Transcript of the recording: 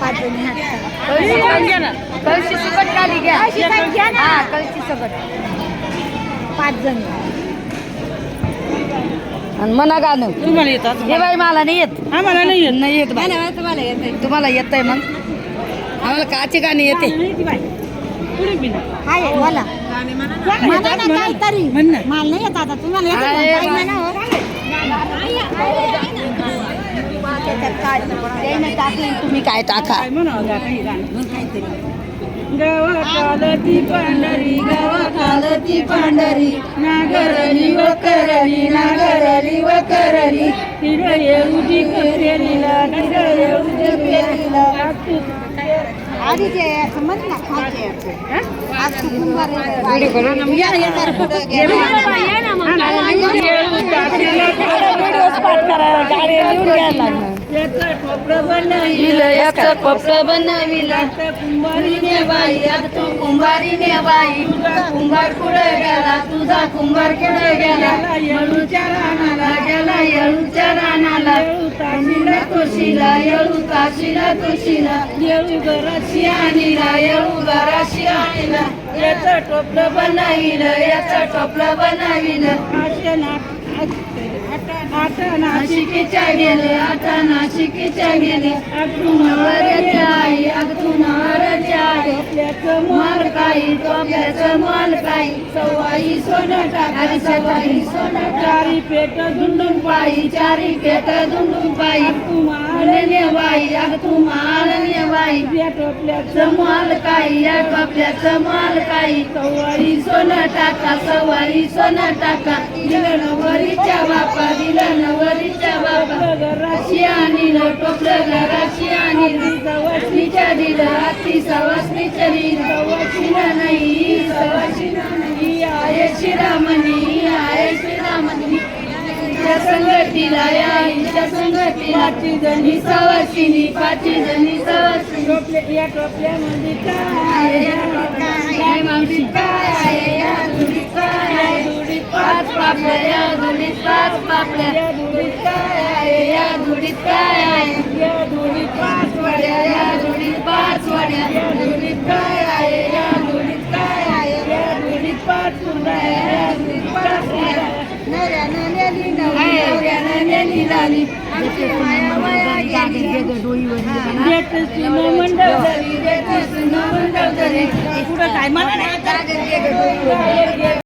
पाठवणी कळशी सुकट खाली कळशी सुकट पाच जण आणि मना गाणं तुम्हाला येतात हे बाई मला नाही येत आम्हाला नाही येत नाही येत तुम्हाला येत तुम्हाला येत आहे मग आम्हाला काचे गाणे येते काय काहीतरी मला नाही येत आता तुम्हाला त्याच्यात काय ते नाही टाकली. तुम्ही काय टाका. पांढरी गावाखालती पांढरी नागरली व करली नागरली व करली हिरये उजी पेरीला हिरये उजी पेरीला आधी ते असं म्हण ना याचं. आज आहे. याचं ठोपरं बनविलं कुंभारीने बाई तू कुंभारीने बाई कुंभार कुठे गेला. तुझा कुंभार कुठे गेला. येळूच्या रानाला गेला. येळूच्या रानाला. येळू ताशीला तुळशीला येळू काशीला तुळशीला येळू गराशी आणीला. येळू घराशी आणीला. याचं टोपलं बनविलं. याचं टोपलं बनविलं. आता नाशिकीच्या गेले आता गेले. नवऱ्याच्या आई नवऱ्याच्या आई. आपल्याचं माल काही माल काही. सवाई सोनं टाका सवाई सोनं चारी पेट झुंडून पायी चारी पेट पायी बाई अग तू बाई या टोपल्याचं माल काही या टोपल्याचं माल काही. सवाई सोनं टाका सवाई सोनं टाका. नवरीच्या बापा दिलं नवरीच्या बापा. गराशी आणीलं टोपलं घराशी आणीलं सवासणीच्या दिलं हाती सवासणीच्या दिलं. सवाशीनं नाही सवाशीनं नाही. शिरामणी आहे शिरामणी त्या संगतीला या हिच्या संगतीला पाची जणी सवासिनी पाची जणी सवासिनी टोपल्या या टोपल्यामध्ये काय? आहे या टोपल्यात काय मावशी काय आहे या दुडीत काय आहे दुडीत पाच पापल्या या दुडीत पाच पापल्या या दुडीत काय आहे या दुडीत काय आहे या दुडीत पाच वड्या या दुडीत पाच वड्या या दुडीत काय आहे या दुडीत काय आहे या दुडीत पाच कुंडा या दुडीत पाच कुंडा आहे. नवऱ्यानं नेली नवरी. आहे नवऱ्यानं नेली लाली जेठची मंडळ मंडळ पुढं काय म्हणा